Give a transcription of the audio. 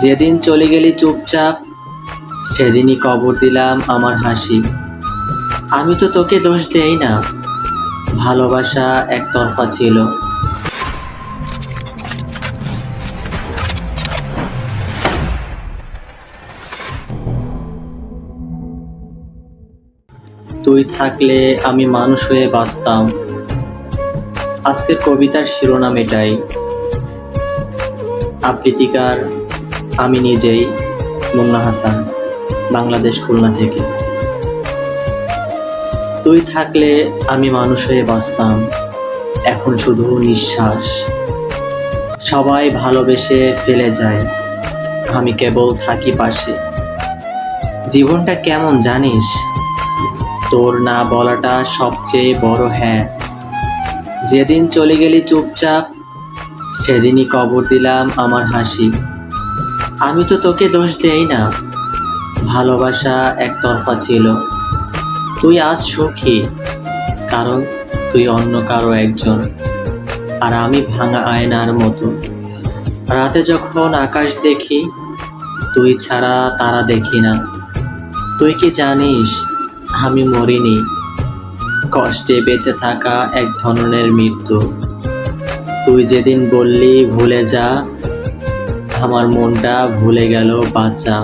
যেদিন চলে গেলি চুপচাপ, সেদিনই কবর দিলাম আমার হাসি। আমি তো তোকে দোষ দেই না, ভালোবাসা একতরফা ছিল। তুই থাকলে আমি মানুষ হয়ে বাঁচতাম। আজকের কবিতার শিরোনাম এটাই। আবৃত্তিকার আমি নিজেই মুন্না হাসান, বাংলাদেশ খুলনা থেকে। তুই থাকলে আমি মানুষ হয়ে বাঁচতাম, এখন শুধু নিঃশ্বাস। সবাই ভালোবেসে ফেলে যায়, আমি কেবল থাকি পাশে। জীবনটা কেমন জানিস? তোর না বলাটা সবচেয়ে বড় হ্যাঁ। যেদিন চলে গেলি চুপচাপ, সেদিনই কবর দিলাম আমার হাসি। আমি তো তোকে দোষ দেই না। ভালোবাসা একতরফা ছিল। তুই আজ সুখী, কারণ তুই অন্য কারও একজন। আর আমি ভাঙা আয়নার মতো। রাতে যখন আকাশ দেখি, তুই ছাড়া তারা দেখি না। তুই কি জানিস, আমি মরিনি। কষ্টে বেঁচে থাকা এক ধরনের মৃত্যু। তুই যেদিন বললি ভুলে যা আমার মনটা ভুলে গেল বাচ্চা।